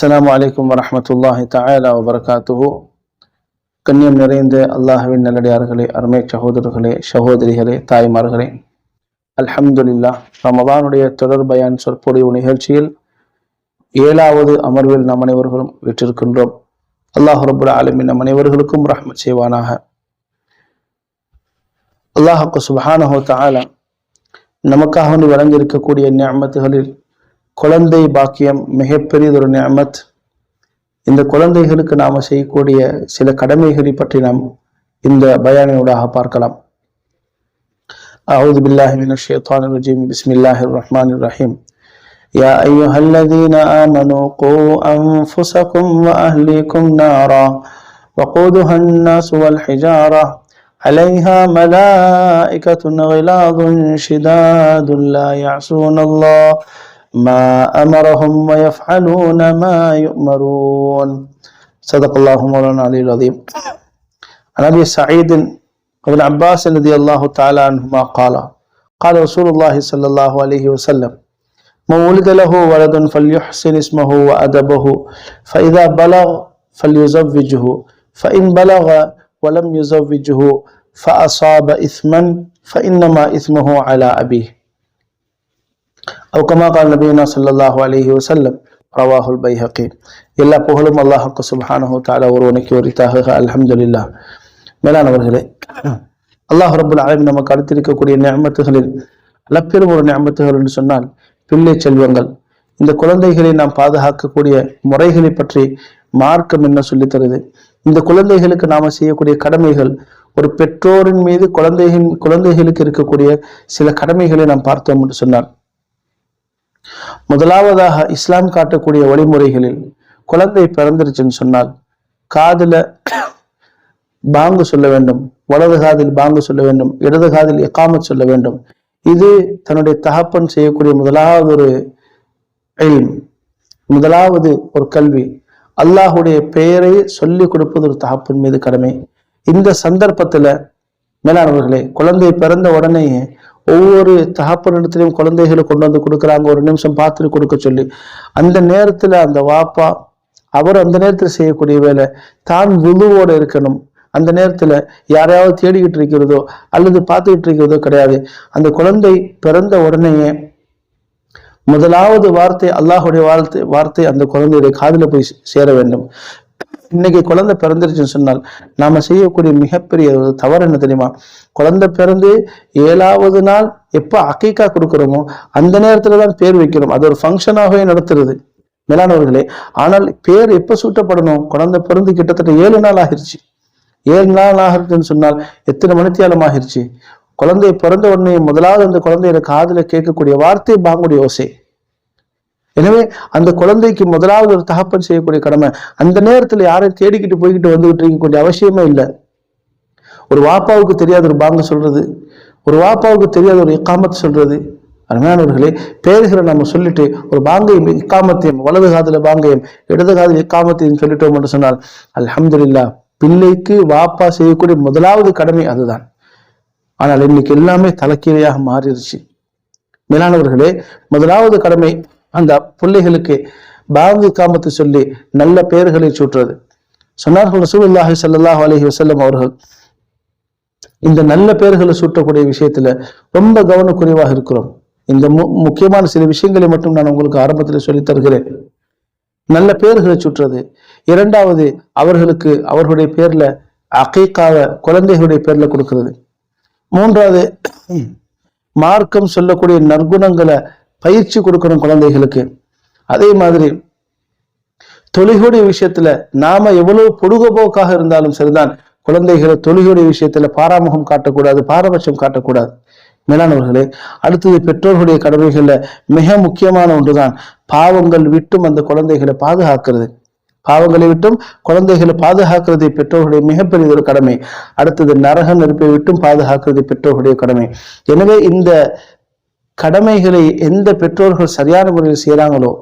அஸ்லாம் வலைக்கம் வரமத்துல்லாஹி தாயலா வபரகாத்துஹு. கண்ணியம் நிறைந்த அல்லாஹுவின் நல்லடியார்களே அருமை சகோதரர்களே சகோதரிகளே தாய்மார்களே. அல்ஹம்துலில்லா ரமதானுடைய தொடர் பயான் சொற்பொழிவு நிகழ்ச்சியில் ஏழாவது அமர்வில் நம் அனைவர்களும் விற்றிருக்கின்றோம். அல்லாஹ் ரபுல் ஆலமின் நம் அனைவர்களுக்கும் ரஹ்மத் செய்வானாக. அல்லாஹுக்கு சுபஹானஹோ தஆலா நமக்காக வந்து வழங்கியிருக்கக்கூடிய ஞாபகத்துகளில் குழந்தை பாக்கியம் மிகப்பெரியதொரு நியமத் இந்த குழந்தைகளுக்கு நாம செய்யக்கூடிய சில கடமைகளை பற்றி நாம் இந்த பயானினூடாக பார்க்கலாம் أعوذ بالله من الشيطان الرجيم بسم الله الرحمن الرحيم يا أيها الذين آمنوا قوا أنفسكم وأهليكم نارا وقودها الناس والحجارة عليها ملائكة غلاظ شداد لا يعصون الله ما أمرهم ويفعلون ما يؤمرون. صدق الله مولانا العلي العظيم. عن أبي سعيد وابن عباس رضي الله تعالى عنهما قال قال رسول الله صلى الله عليه وسلم من ولد له ولد فليحسن اسمه وأدبه فإذا بلغ فليزوجه فإن بلغ ولم يزوجه فأصاب إثما فإنما إثمه على أبيه. அவ் கமா கால் நபீனா சல்லாஹு அலஹி வசல்லம் ரவாஹுல் பைஹக்கி எல்லா புகழும் அல்லாஹுக்கு சுல்ஹானஹு தாலா ஒருவனுக்கு ஒரித்தாக அலஹம்துல்லா மேலானவர்களே அல்லாஹ் ரபுல் ஆலம் நமக்கு அடுத்திருக்கக்கூடிய நியமத்துகளில் லப்பெரும் ஒரு நியமத்துகள் என்று சொன்னால் பிள்ளை செல்வங்கள் இந்த குழந்தைகளை நாம் பாதுகாக்கக்கூடிய முறைகளை பற்றி மார்க்கம் என்ன சொல்லித்தருது இந்த குழந்தைகளுக்கு நாம செய்யக்கூடிய கடமைகள் ஒரு பெற்றோரின் மீது குழந்தைகளின் குழந்தைகளுக்கு இருக்கக்கூடிய சில கடமைகளை நாம் பார்த்தோம் என்று சொன்னார் முதலாவதாக இஸ்லாம் காட்டக்கூடிய வழிமுறைகளில் குழந்தை பிறந்துருச்சுன்னு சொன்னால் காதில் பாங்கு சொல்ல வேண்டும் வலது காதில் பாங்கு சொல்ல வேண்டும் இடது காதில் எக்காமத் சொல்ல வேண்டும். இது தன்னுடைய தகப்பன் செய்யக்கூடிய முதலாவது ஒரு இல்ம் முதலாவது ஒரு கல்வி. அல்லாஹுடைய பெயரை சொல்லி கொடுப்பது ஒரு தகப்பன் மீது கடமை. இந்த சந்தர்ப்பத்தில் மேலானவர்களே குழந்தை பிறந்த உடனே ஒவ்வொரு தகப்பனிடத்திலையும் குழந்தைகளை கொண்டு வந்து கொடுக்குறாங்க. ஒரு நிமிஷம் பார்த்துட்டு கொடுக்க சொல்லி. அந்த நேரத்துல அந்த வாப்பா அவர் அந்த நேரத்தில் செய்யக்கூடிய வேலை தான் விழுவோட இருக்கணும். அந்த நேரத்துல யாரையாவது தேடிக்கிட்டு இருக்கிறதோ அல்லது பார்த்துக்கிட்டு இருக்கிறதோ கிடையாது. அந்த குழந்தை பிறந்த உடனேயே முதலாவது வார்த்தை அல்லாஹுடைய வார்த்தை வார்த்தை அந்த குழந்தையுடைய காதுல போய் சேர வேண்டும். இன்னைக்கு குழந்தை பிறந்துருச்சுன்னு சொன்னால் நாம செய்யக்கூடிய மிகப்பெரிய ஒரு தவறு என்ன தெரியுமா? குழந்தை பிறந்து ஏழாவது நாள் எப்போ அக்கைக்கா கொடுக்குறோமோ அந்த நேரத்துல தான் பேர் வைக்கிறோம். அது ஒரு ஃபங்க்ஷனாகவே நடத்துறது. மேலானவர்களே ஆனால் பேர் எப்போ சூட்டப்படணும்? குழந்தை பிறந்து கிட்டத்தட்ட ஏழு நாள் ஆகிருச்சு. ஏழு நாள் ஆகிறதுன்னு சொன்னால் எத்தனை மணித்தியாலம் ஆகிருச்சு? குழந்தை பிறந்த உடனே முதலாவது அந்த குழந்தையோட காதில் கேட்கக்கூடிய வார்த்தை பாங்குடைய ஓசை. எனவே அந்த குழந்தைக்கு முதலாவது ஒரு தகப்பன் செய்யக்கூடிய கடமை அந்த நேரத்துல யாரையும் தேடிக்கிட்டு போய்கிட்டு வந்துகிட்டு இருக்கக்கூடிய அவசியமே இல்லை. ஒரு வாப்பாவுக்கு தெரியாத ஒரு பாங்க சொல்றது ஒரு வாப்பாவுக்கு தெரியாத ஒரு இக்காமத்து சொல்றது. அருமையானவர்களே பேர்களை நம்ம சொல்லிட்டு ஒரு பாங்கையும் இக்காமத்தையும் வலது காதுல பாங்கையும் இடது காதில் இக்காமத்தையும் சொல்லிட்டோம் என்று சொன்னால் அலமதுல்லா பிள்ளைக்கு வாப்பா செய்யக்கூடிய முதலாவது கடமை அதுதான். ஆனால் இன்னைக்கு எல்லாமே தலைக்கீழையாக மாறிடுச்சு. மேலானவர்களே முதலாவது கடமை அந்த பிள்ளைகளுக்கு பாங்கு காமத்தை சொல்லி நல்ல பெயர்களை சூட்டுறது. சொன்னார்கள் ரசூல்லாஹி சல்லாஹ் அலஹி வசல்லம் அவர்கள் இந்த நல்ல பெயர்களை சூட்டக்கூடிய விஷயத்துல ரொம்ப கவனக்குறைவாக இருக்கிறோம். இந்த மு முக்கியமான சில விஷயங்களை மட்டும் நான் உங்களுக்கு ஆரம்பத்தில் சொல்லித் தருகிறேன். நல்ல பெயர்களை சுற்றுறது இரண்டாவது அவர்களுக்கு அவர்களுடைய பேர்ல அகைக்காக குழந்தைகளுடைய பேர்ல கொடுக்கிறது. மூன்றாவது மார்க்கம் சொல்லக்கூடிய நற்குணங்களை பயிற்சி கொடுக்கணும் குழந்தைகளுக்கு. அதே மாதிரி தொழுகையுடைய விஷயத்துல நாம எவ்வளவு பொடுகபோக்காக இருந்தாலும் சரிதான். குழந்தைகளை தொழுகையுடைய விஷயத்துல பாராமுகம் காட்டக்கூடாது பாரபட்சம் காட்டக்கூடாது. மேலானவர்களே அடுத்தது பெற்றோர்களுடைய கடமைகள்ல மிக முக்கியமான ஒன்றுதான். பாவங்கள் விட்டும் அந்த குழந்தைகளை பாதுகாக்கிறது. பாவங்களை விட்டும் குழந்தைகளை பாதுகாக்கிறது பெற்றோர்களுடைய மிகப்பெரிய ஒரு கடமை. அடுத்தது நரக நெருப்பை விட்டும் பாதுகாக்கிறது பெற்றோர்களுடைய கடமை. எனவே இந்த கடமைகளை எந்த பெற்றோர்கள் சரியான முறையில் செய்கிறாங்களோ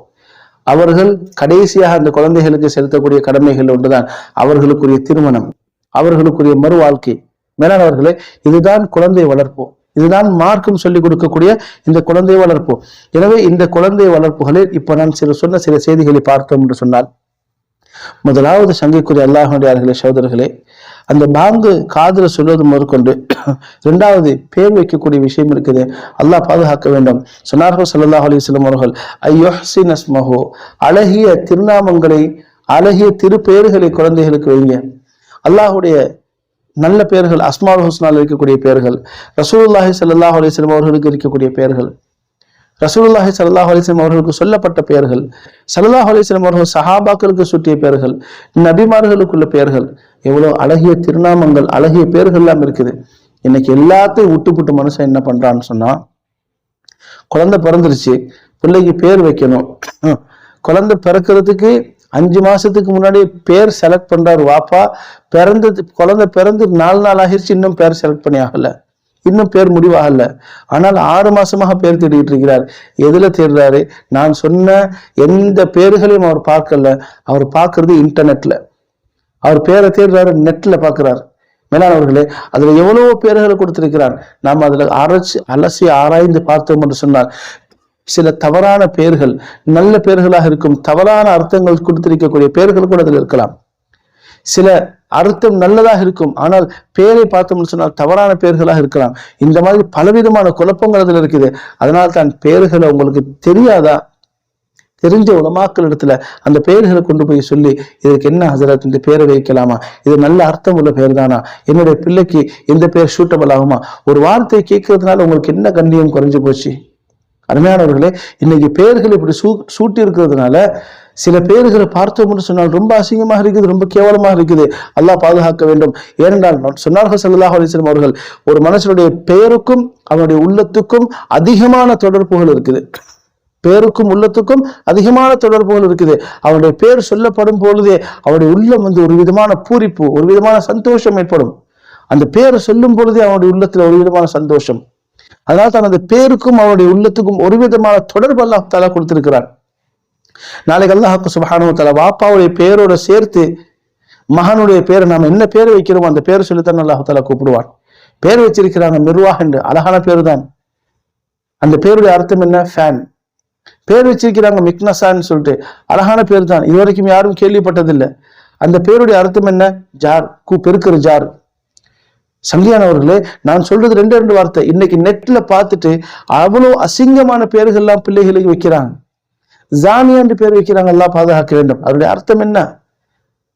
அவர்கள் கடைசியாக அந்த குழந்தைகளுக்கு செலுத்தக்கூடிய கடமைகள் ஒன்றுதான். அவர்களுக்குரிய திருமணம் அவர்களுக்குரிய மறு வாழ்க்கை மேலானவர்களே இதுதான் குழந்தை வளர்ப்பு. இதுதான் மார்க்கும் சொல்லிக் கொடுக்கக்கூடிய இந்த குழந்தை வளர்ப்பு. எனவே இந்த குழந்தை வளர்ப்புகளில் இப்ப நான் சில சொன்ன சில செய்திகளை பார்த்தோம் என்று சொன்னால் முதலாவது சங்கைக்குரிய அல்லாஹுடைய சகோதரர்களே அந்த பாங்கு காதல சொல்வது முதற்கொண்டு இரண்டாவது பேர் வைக்கக்கூடிய விஷயம் இருக்குது. அல்லாஹ் பாதுகாக்க வேண்டும். சொன்னார்கள் சல்லாஹ் அலிஸ்லம் அவர்கள் ஐயோஹின் அஸ்மஹோ. அழகிய திருநாமங்களை அழகிய திருப்பெயர்களை குழந்தைகளுக்கு வைங்க. அல்லாஹுடைய நல்ல பெயர்கள் அஸ்மால் ஹுஸ்னால் இருக்கக்கூடிய பெயர்கள் ரசூல்லாஹி சல்லாஹ் அலிஸ்லம் அவர்களுக்கு இருக்கக்கூடிய பெயர்கள் ரசூலுல்லாஹி சல்லாஹ் அலிஸ்லம் அவர்களுக்கு சொல்லப்பட்ட பெயர்கள் சல்லாஹ் அலிஸ்லம் அவர்கள் சஹாபாக்களுக்கு சுட்டிய பெயர்கள் நபிமார்களுக்குள்ள பெயர்கள் எவ்வளவு அழகிய திருநாமங்கள் அழகிய பேர்கள் எல்லாம் இருக்குது. இன்னைக்கு எல்லாத்தையும் விட்டுப்புட்டு மனுஷன் என்ன பண்றான்னு சொன்னா குழந்தை பிறந்துருச்சு பிள்ளைக்கு பேர் வைக்கணும். குழந்தை பிறக்கிறதுக்கு அஞ்சு மாசத்துக்கு முன்னாடி பேர் செலக்ட் பண்றாரு வாப்பா. பிறந்தது குழந்தை பிறந்து நாலு நாள் ஆகிருச்சு இன்னும் பேர் செலக்ட் பண்ணி ஆகல. இன்னும் பேர் முடிவாகல. ஆனால் ஆறு மாசமாக பேர் தேடிட்டு இருக்கிறார். எதுல தேடுறாரு? நான் சொன்ன எந்த பேர்களையும் அவர் பார்க்கல. அவர் பார்க்கறது இன்டர்நெட்ல அவர் பேரை தேடுறாரு நெட்ல பாக்குறாரு. மேலானவர்களே அதுல எவ்வளவோ பேர்களை கொடுத்திருக்கிறார். நாம் அதுல அரைச்சு அலசி ஆராய்ந்து பார்த்தோம் என்று சொன்னார் சில தவறான பெயர்கள் நல்ல பெயர்களாக இருக்கும் தவறான அர்த்தங்கள் கொடுத்திருக்கக்கூடிய பெயர்கள் கூட அதில் இருக்கலாம். சில அர்த்தம் நல்லதாக இருக்கும் ஆனால் பேரை பார்த்தோம்னு சொன்னால் தவறான பெயர்களாக இருக்கலாம். இந்த மாதிரி பலவிதமான குழப்பங்கள் அதில் இருக்குது. அதனால் தான் பெயர்களை உங்களுக்கு தெரியாதா? தெரிஞ்ச உலமாக்கள் இடத்துல அந்த பெயர்களை கொண்டு போய் சொல்லி இதுக்கு என்ன ஹசரத்? இந்த பேரை வைக்கலாமா? இது நல்ல அர்த்தம் உள்ள பெயர் தானா என்னுடைய பிள்ளைக்கு இந்த பேர் சூட்டபிள் ஆகுமா? ஒரு வார்த்தையை கேட்கறதுனால உங்களுக்கு என்ன கண்ணியம் குறைஞ்சு போச்சு? அருமையானவர்களே இன்னைக்கு பெயர்கள் இப்படி சூ சூட்டி இருக்கிறதுனால சில பேர்களை பார்த்தோம்னு சொன்னால் ரொம்ப அசிங்கமாக இருக்குது ரொம்ப கேவலமாக இருக்குது. அல்லாஹ் பாதுகாக்க வேண்டும். ஏனென்றால் சொன்னார்கள் சல்லாஹ் அலிஸ்லம் அவர்கள் ஒரு மனுஷனுடைய பெயருக்கும் அவனுடைய உள்ளத்துக்கும் அதிகமான தொடர்புகள் இருக்குது. பேருக்கும் உள்ளத்துக்கும் அதிகமான தொடர்புகள் இருக்குது. அவனுடைய பேர் சொல்லப்படும் பொழுதே அவனுடைய உள்ளம் வந்து ஒரு விதமான பூரிப்பு ஒரு விதமான சந்தோஷம் ஏற்படும். அந்த பேரை சொல்லும் பொழுதே அவனுடைய உள்ளத்துல ஒரு விதமான சந்தோஷம். அதனால் தான் அந்த பேருக்கும் அவனுடைய உள்ளத்துக்கும் ஒரு விதமான தொடர்பு அல்லாஹ் தலா கொடுத்திருக்கிறார் நாளைக்கு அல்லாஹாக்கு சுபஹானு தலா வாப்பாவுடைய பேரோட சேர்த்து மகனுடைய பேரை நாம் என்ன பேர் வைக்கிறோமோ அந்த பேரை சொல்லித்தான் அல்லாஹு தலா கூப்பிடுவான். பேர் வச்சிருக்கிறாங்க மிர்வாஹ் என்று அழகான பேர் தான் அந்த பேருடைய அர்த்தம் என்ன? ஃபேன். பேர் வச்சிருக்கிறாங்க மிக்னஸான்னு சொல்லிட்டு. அழகான பேர் தான் இது வரைக்கும் யாரும் கேள்விப்பட்டதில்லை. அந்த பேருடைய அர்த்தம் என்ன? ஜார். கூ பெருக்கிற ஜார். சங்கியானவர்களே நான் சொல்றது ரெண்டு ரெண்டு வார்த்தை. இன்னைக்கு நெட்ல பார்த்துட்டு அவ்வளோ அசிங்கமான பேர்கள்லாம் பிள்ளைகளுக்கு வைக்கிறாங்க. ஜானியா என்று பேர் வைக்கிறாங்க. எல்லாம் பாதுகாக்க வேண்டும். அவருடைய அர்த்தம் என்ன?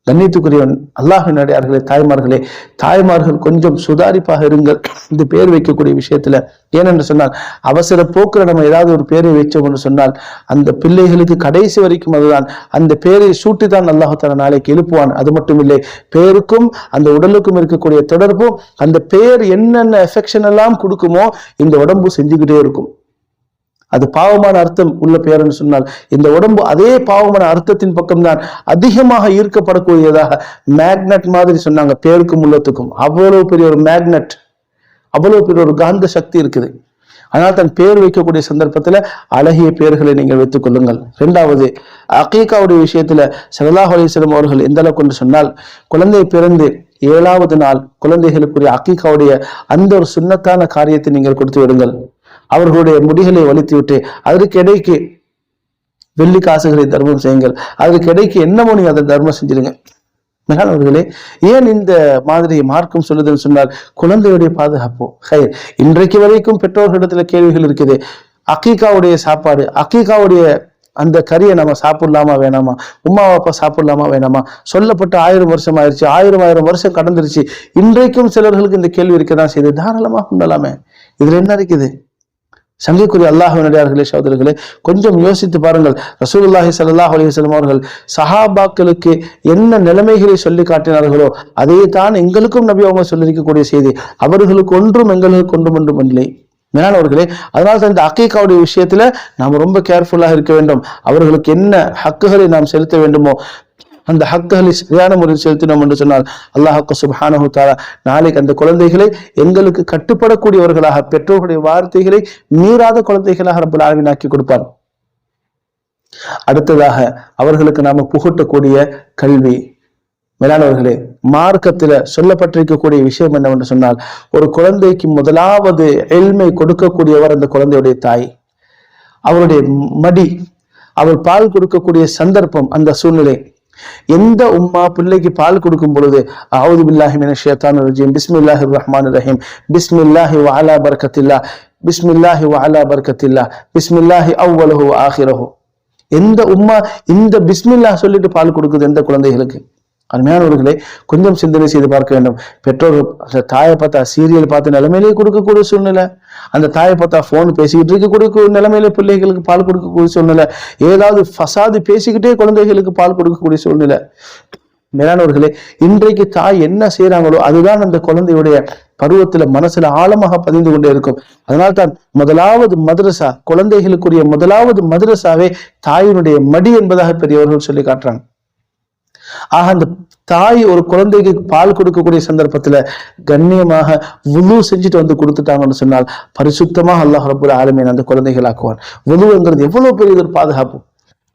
கண்ணியத்துக்குரியவன் அல்லாஹின் அடியார்களே தாய்மார்களே தாய்மார்கள் கொஞ்சம் சுதாரிப்பாக இருங்கள். இந்த பேர் வைக்கக்கூடிய விஷயத்துல ஏனென்று சொன்னால் அவசர போக்குல நம்ம ஏதாவது ஒரு பேரை வைச்சோம் என்று சொன்னால் அந்த பிள்ளைகளுக்கு கடைசி வரைக்கும் அதுதான். அந்த பேரை சூட்டிதான் அல்லாஹால நாளைக்கு எழுப்புவான். அது மட்டும் இல்லை பேருக்கும் அந்த உடலுக்கும் இருக்கக்கூடிய தொடர்பும் அந்த பேர் என்னென்ன எஃபெக்ஷன் எல்லாம் கொடுக்குமோ இந்த உடம்பு செஞ்சுக்கிட்டே இருக்கும். அது பாவமான அர்த்தம் உள்ள பெயர்னு சொன்னால் இந்த உடம்பு அதே பாவமான அர்த்தத்தின் பக்கம்தான் அதிகமாக ஈர்க்கப்படக்கூடியதாக மேக்னட் மாதிரி சொன்னாங்க பேருக்கும் உள்ளத்துக்கும். அவ்வளவு பெரிய ஒரு மேக்னட் அவ்வளவு பெரிய ஒரு காந்த சக்தி இருக்குது. ஆனால் தன் பேர் வைக்கக்கூடிய சந்தர்ப்பத்துல அழகிய பெயர்களை நீங்கள் வைத்துக் கொள்ளுங்கள். ரெண்டாவது அகீகாவுடைய விஷயத்துல சல்லாஹ் அலிஸ்லம் அவர்கள் எந்த அளவுக்கு சொன்னால் குழந்தை பிறந்து ஏழாவது நாள் குழந்தைகளுக்குரிய அக்கிகாவுடைய அந்த ஒரு சுண்ணத்தான காரியத்தை நீங்கள் கொடுத்து விடுங்கள். அவர்களுடைய முடிகளை வலித்து விட்டு அதற்கு இடைக்கு வெள்ளி காசுகளை தர்மம் செய்யுங்கள். அதற்கு இடைக்கு என்னமோ நீங்கள் அதை தர்மம் செஞ்சிருங்க. மேலானவர்களே ஏன் இந்த மாதிரி மார்க்கம் சொல்லுதுன்னு சொன்னால் குழந்தையுடைய பாதுகாப்பு. ஹை இன்றைக்கு வரைக்கும் பெற்றோர்களிடத்துல கேள்விகள் இருக்குது. அக்கீகாவுடைய சாப்பாடு அக்கீகாவுடைய அந்த கறியை நம்ம சாப்பிடலாமா வேணாமா? உமா அப்பா சாப்பிடலாமா வேணாமா? சொல்லப்பட்ட ஆயிரம் வருஷம் ஆயிடுச்சு. ஆயிரம் ஆயிரம் வருஷம் கடந்துருச்சு. இன்றைக்கும் சிலர்களுக்கு இந்த கேள்வி இருக்கதான் செய்யுது தாராளமாக உண்டலாமே இதுல என்ன இருக்குது? சங்கைக்குரிய அல்லாஹினடியார்களே சகோதரர்களே கொஞ்சம் யோசித்து பாருங்கள். ரசூலுல்லாஹி சல்லாஹ் அலிவசலம் அவர்கள் சஹாபாக்களுக்கு என்ன நிலைமைகளை சொல்லி காட்டினார்களோ அதையே தான் எங்களுக்கும் நபி அவங்க சொல்லியிருக்கக்கூடிய செய்தி. அவர்களுக்கு ஒன்றும் எங்களுக்கு ஒன்றும் ஒன்றும் இல்லை. மேலானவர்களே அதனால தான் இந்த அக்கீக்காவுடைய விஷயத்துல நாம் ரொம்ப கேர்ஃபுல்லாக இருக்க வேண்டும். அவர்களுக்கு என்ன ஹக்குகளை நாம் செலுத்த வேண்டுமோ அந்த ஹக்குகளை சரியான முறையில் செலுத்தினோம் என்று சொன்னால் அல்லாஹக்கு சுபானு தாரா நாளைக்கு அந்த குழந்தைகளை எங்களுக்கு கட்டுப்படக்கூடியவர்களாக பெற்றோர்களுடைய வார்த்தைகளை மீறாத குழந்தைகளாக ரப்பல் ஆழ்வினாக்கி கொடுப்பார். அடுத்ததாக அவர்களுக்கு நாம புகட்டக்கூடிய கல்வி. மேலானவர்களே மார்க்கத்தில் சொல்லப்பட்டிருக்கக்கூடிய விஷயம் என்னவென்று சொன்னால் ஒரு குழந்தைக்கு முதலாவது எல்மை கொடுக்கக்கூடியவர் அந்த குழந்தையுடைய தாய். அவருடைய மடி அவர் பால் கொடுக்கக்கூடிய சந்தர்ப்பம் அந்த சூழ்நிலை. எந்த உம்மா பிள்ளைக்கு பால் கொடுக்கும் பொழுது அவுது பில்லாஹி மின ஷேத்தான் ரஜீம் பிஸ்மில்லாஹி ரஹ்மான் ரஹீம் பிஸ்மில்லாஹி வாலா பர்கத்தில்லா பிஸ்மில்லாஹி வாலா பர்கத்தில்லா பிஸ்மில்லாஹி அவ்வளஹு ஆஹிரஹு. எந்த உம்மா இந்த பிஸ்மில்லா சொல்லிட்டு பால் கொடுக்குது எந்த குழந்தைகளுக்கு? அருமையானவர்களே கொஞ்சம் சிந்தனை செய்து பார்க்க வேண்டும். பெற்றோர்கள் தாயை பார்த்தா சீரியல் பார்த்து நிலைமையிலேயே கொடுக்கக்கூடிய சூழ்நிலை. அந்த தாயை பார்த்தா போன் பேசிக்கிட்டு இருக்கக்கூடிய நிலைமையில பிள்ளைகளுக்கு பால் கொடுக்கக்கூடிய சூழ்நிலை. ஏதாவது ஃபசாது பேசிக்கிட்டே குழந்தைகளுக்கு பால் கொடுக்கக்கூடிய சூழ்நிலை. மேலானவர்களே இன்றைக்கு தாய் என்ன செய்யறாங்களோ அதுதான் அந்த குழந்தையுடைய பருவத்துல மனசுல ஆழமாக பதிந்து கொண்டே இருக்கும். அதனால்தான் முதலாவது மதரசா குழந்தைகளுக்குரிய முதலாவது மதரசாவே தாயினுடைய மடி என்பதாக பெரியவர்கள் சொல்லி காட்டுறாங்க. ஆக அந்த தாய் ஒரு குழந்தைக்கு பால் கொடுக்கக்கூடிய சந்தர்ப்பத்துல கண்ணியமாக உழு செஞ்சுட்டு வந்து கொடுத்துட்டாங்கன்னு சொன்னால் பரிசுத்தமாக அல்லாஹ் ரபுல் ஆலமீன் அந்த குழந்தைகள் ஆக்குவான். உழுவுங்கிறது எவ்வளவு பெரிய ஒரு பாதுகாப்பு.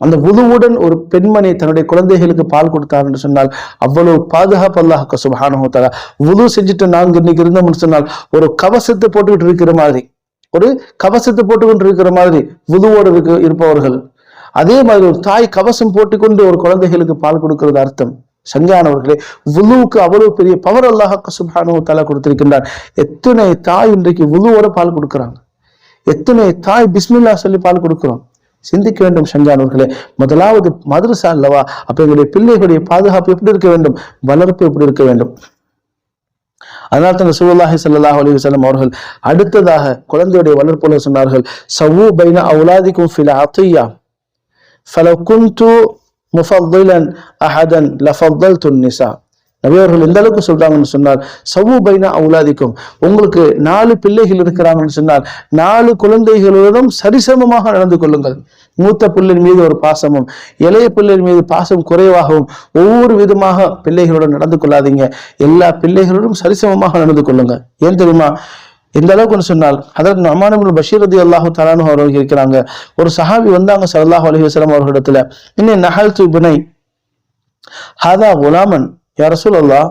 அந்த உழுவுடன் ஒரு பெண்மணி தன்னுடைய குழந்தைகளுக்கு பால் கொடுத்தார் என்று சொன்னால் அவ்வளவு பாதுகாப்பு அல்லாஹ் சுபஹானஹூத்தாலா உழு செஞ்சுட்டு நாங்க இன்னைக்கு இருந்தோம்னு சொன்னால் ஒரு கவசத்தை போட்டுக்கிட்டு இருக்கிற மாதிரி ஒரு கவசத்தை போட்டுக்கிட்டு இருக்கிற மாதிரி உழுவோடு இருக்க இருப்பவர்கள் அதே மாதிரி ஒரு தாய் கவசம் போட்டுக்கொண்டு ஒரு குழந்தைகளுக்கு பால் கொடுக்கிறது அர்த்தம். சங்கானவர்களே உலுவுக்கு அவ்வளவு பெரிய பவர் அல்லாஹ் சுபானு தலை கொடுத்திருக்கின்றார். எத்தனை தாய் இன்றைக்கு உலுவோட பால் கொடுக்குறாங்க? எத்தனை தாய் பிஸ்மில்லா சொல்லி பால் கொடுக்குறோம்? சிந்திக்க வேண்டும் சங்கானவர்களே. முதலாவது மதரசா அல்லவா? அப்ப எங்களுடைய பிள்ளைகளுடைய பாதுகாப்பு எப்படி இருக்க வேண்டும்? வளர்ப்பு எப்படி இருக்க வேண்டும்? அதனால தான் சுல்லாஹி சல்லாஹ் அலி வசலம் அவர்கள் அடுத்ததாக குழந்தையுடைய வளர்ப்புல சொன்னார்கள். சவு பைனா அவுலாதிக்கும் ஃபில அத்தையா. ஃபலவ் குந்து முஃபல்லிலன் அஹதன் லஃபல் துன்னிசா நபியவர்கள் எந்த அளவுக்கு சொல்றாங்கன்னு சொன்னால் சவு பைனா அவுலாதிக்கும். உங்களுக்கு நாலு பிள்ளைகள் இருக்கிறாங்கன்னு சொன்னால் நாலு குழந்தைகளுடன் சரிசமமாக நடந்து கொள்ளுங்கள். மூத்த பிள்ளையின் மீது ஒரு பாசமும் இளைய பிள்ளையின் மீது பாசம் குறைவாகவும் ஒவ்வொரு விதமாக பிள்ளைகளுடன் நடந்து கொள்ளாதீங்க. எல்லா பிள்ளைகளோடும் சரிசமமாக நடந்து கொள்ளுங்க ஏன் தெரியுமா? எந்த அளவுக்கு சொன்னால் அதற்கு நமானபுல் பஷீர் ரதி அல்லாஹு தலானு அவர்கள் இருக்கிறாங்க ஒரு சஹாபி வந்தாங்க சல்லாஹ் அலி வசலம் அவர்களிடத்துல இன்னும் நஹல் துபினை ஹதா குலாமன் யார சொல்லலா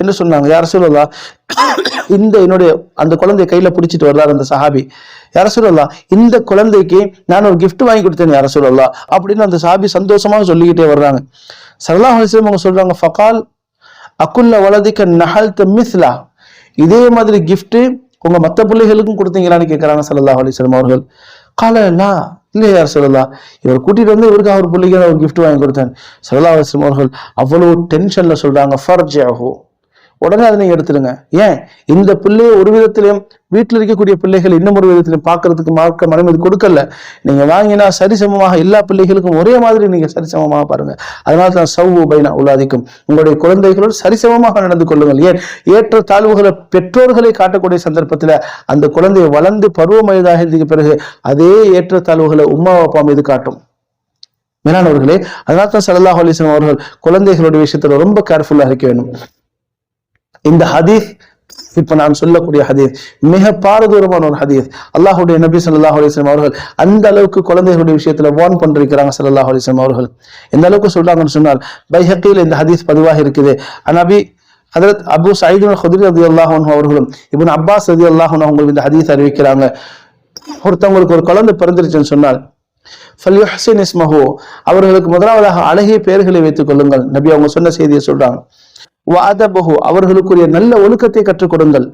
என்று சொன்னாங்க. யார சொல்லலா இந்த என்னுடைய அந்த குழந்தைய கையில பிடிச்சிட்டு வர்றாரு அந்த சஹாபி. யார சொல்லலாம் இந்த குழந்தைக்கு நான் ஒரு கிஃப்ட் வாங்கி கொடுத்தேன் யார சொல்லலா அப்படின்னு அந்த சஹாபி சந்தோஷமாக சொல்லிக்கிட்டே வர்றாங்க. சல்லாஹ் அலிஸ்லம் அவங்க சொல்றாங்க ஃபகால் அக்குல்ல வலதிக்க நஹல் மிஸ்லா. இதே மாதிரி கிஃப்ட் உங்க மத்த பிள்ளைகளுக்கும் கொடுத்தீங்களான்னு கேட்கிறாங்க சல்லா அலிஸ்லாம் அவர்கள். காலா இல்லையா யார் சொல்லலா இவர் கூட்டிட்டு வந்து இவருக்கு அவர் பிள்ளைக்கு ஒரு கிஃப்ட் வாங்கி கொடுத்தேன். சல்லா அலிஸ்லாம் அவர்கள் அவ்வளவு டென்ஷன்ல சொல்றாங்க ஃபர்ஜாஹோ. உடனே அதை நீங்க எடுத்துடுங்க. ஏன்? இந்த பிள்ளையை ஒரு விதத்திலையும் வீட்டில் இருக்கக்கூடிய பிள்ளைகள் இன்னும் ஒரு விதத்திலையும் பார்க்கறதுக்கு மார்க்க மனம் இது கொடுக்கல. நீங்க வாங்கினா சரிசமமாக எல்லா பிள்ளைகளுக்கும் ஒரே மாதிரி நீங்க சரிசமமாக பாருங்க. அதனால தான் சவு பைனா உலாதிக்கும். உங்களுடைய குழந்தைகளோடு சரிசமமாக நடந்து கொள்ளுங்கள். ஏன்? ஏற்ற தாழ்வுகளை பெற்றோர்களை காட்டக்கூடிய சந்தர்ப்பத்துல அந்த குழந்தையை வளர்ந்து பருவ வயதாகிறதுக்கு பிறகு அதே ஏற்ற தாழ்வுகளை உமா அப்பா மீது காட்டும். மேலானவர்களே அதனால தான் சல்லாஹ் அலிஸ்லாம் அவர்கள் குழந்தைகளுடைய விஷயத்துல ரொம்ப கேர்ஃபுல்லா இருக்க வேண்டும். இந்த ஹதீஸ் இப்ப நான் சொல்லக்கூடிய ஹதீஸ் மிக பாரதூரமான ஒரு ஹதீஸ். அல்லாஹுடைய நபி சல்லாஹ் அலிஸ்லாம் அவர்கள் அந்த அளவுக்கு குழந்தைகளுடைய விஷயத்துல வார்ன் பண்ணிருக்கிறாங்க சல்லாஹ் அலிஸ்லாம் அவர்கள். எந்த அளவுக்கு சொல்றாங்கன்னு சொன்னால் பைஹக்கில் இந்த ஹதீஸ் பதிவாக இருக்குது. நபி அதரத் அபு சயீது ஹுதிரி அதி அல்லாஹன் அவர்களும் இவன் அப்பாஸ் அதி அல்லாஹன் அவங்களுக்கு இந்த ஹதீஸ் அறிவிக்கிறாங்க. ஒருத்தவங்களுக்கு ஒரு குழந்தை பிறந்துருச்சுன்னு சொன்னால் ஃபல்யுஹ்சின் இஸ்மஹோ அவர்களுக்கு முதலாவதாக அழகிய பெயர்களை வைத்துக் கொள்ளுங்கள். நபி அவங்க சொன்ன செய்தியை சொல்றாங்க. வாதபஹு அவர்களுக்குரிய நல்ல ஒழுக்கத்தை கற்றுக் கொடுங்கள்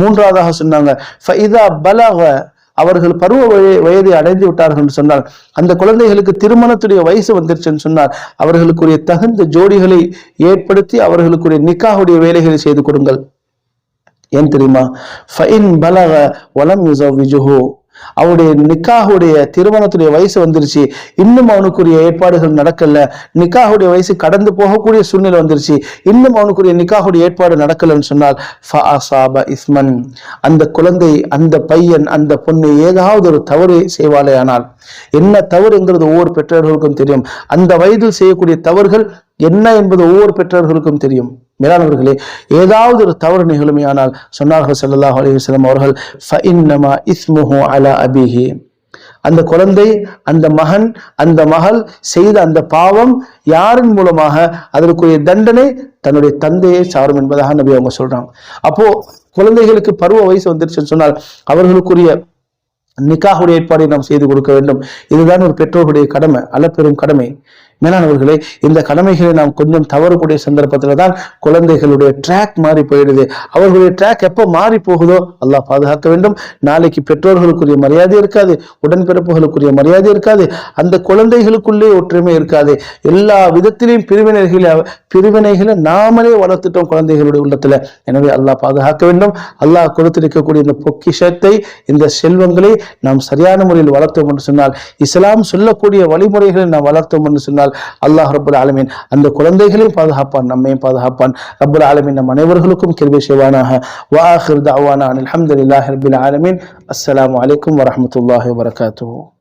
மூன்றாவதாக சொன்னாங்க ஃபைதா பலக அவர்கள் பருவ வயதை அடைந்து விட்டார்கள் என்று சொன்னார் அந்த குழந்தைகளுக்கு திருமணத்துடைய வயசு வந்துருச்சுன்னு சொன்னார். அவர்களுக்குரிய தகுந்த ஜோடிகளை ஏற்படுத்தி அவர்களுக்குரிய நிக்காவுடைய வேலைகளை செய்து கொடுங்கள். ஏன் தெரியுமா? ஃபைன் பலக வலம் யுசவிஜுஹு அவருடைய நிக்காஹுடைய திருமணத்துடைய வயசு வந்துருச்சு. இன்னும் அவனுக்குரிய ஏற்பாடுகள் நடக்கல. நிக்காஹுடைய வயசு கடந்து போகக்கூடிய சூழ்நிலை வந்துருச்சு. இன்னும் அவனுக்குரிய நிக்காஹுடைய ஏற்பாடு நடக்கலன்னு சொன்னால் இஸ்மன். அந்த குழந்தை அந்த பையன் அந்த பொண்ணு ஏதாவது ஒரு தவறு செய்வாளே ஆனால் என்ன தவறுங்கிறது ஒவ்வொரு பெற்றோர்களுக்கும் தெரியும். அந்த வயதில் செய்யக்கூடிய தவறுகள் என்ன என்பது ஒவ்வொரு பெற்றோர்களுக்கும் தெரியும். மேலானவர்களே ஏதாவது ஒரு தவறு நிகழுமையானால் சொன்னார்கள் சல்லாஹ் அலி அவர்கள் இஸ்முஹு அலா அபிஹி. அந்த குழந்தை அந்த மகன் அந்த மகள் செய்த அந்த பாவம் யாரின் மூலமாக அதற்குரிய தண்டனை தன்னுடைய தந்தையை சாரும் என்பதாக நபி அவங்க சொல்றாங்க. அப்போ குழந்தைகளுக்கு பருவ வயசு வந்துருச்சுன்னு சொன்னால் அவர்களுக்குரிய நிக்காகுடைய ஏற்பாடை நாம் செய்து கொடுக்க வேண்டும். இதுதான் ஒரு பெற்றோர்களுடைய கடமை அளப்பெரும் கடமை. மேலானவர்களே இந்த கடமைகளை நாம் கொஞ்சம் தவறக்கூடிய சந்தர்ப்பத்தில் தான் குழந்தைகளுடைய ட்ராக் மாறி போயிடுது. அவர்களுடைய ட்ராக் எப்போ மாறி போகுதோ அல்லாஹ் பாதுகாக்க வேண்டும். நாளைக்கு பெற்றோர்களுக்குரிய மரியாதை இருக்காது உடன்பிறப்புகளுக்குரிய மரியாதை இருக்காது அந்த குழந்தைகளுக்குள்ளே ஒற்றுமை இருக்காது. எல்லா விதத்திலையும் பிரிவினைகளை பிரிவினைகளை நாமளே வளர்த்துட்டோம் குழந்தைகளுடைய உள்ளத்தில். எனவே அல்லாஹ் பாதுகாக்க வேண்டும். அல்லாஹ் கொடுத்திருக்கக்கூடிய இந்த பொக்கிஷத்தை இந்த செல்வங்களை நாம் சரியான முறையில் வளர்த்தோம் என்று சொன்னால் இஸ்லாம் சொல்லக்கூடிய வழிமுறைகளை நாம் வளர்த்தோம் என்று சொன்னால் அல்லாஹ் ரபுல் ஆலமீன் அந்த குழந்தைகளையும் பாதுகாப்பான் நம்மையும் பாதுகாப்பான். ரபுல் ஆலமீன் நம் அனைவர்களுக்கும் கிருபை செய்வானாக. வாஹிர் தவானா அல்ஹம்துலில்லாஹி ரபில் ஆலமீன். அஸ்ஸலாமு அலைக்கும் வரஹ்மத்துல்லாஹி வபரகாத்துஹு.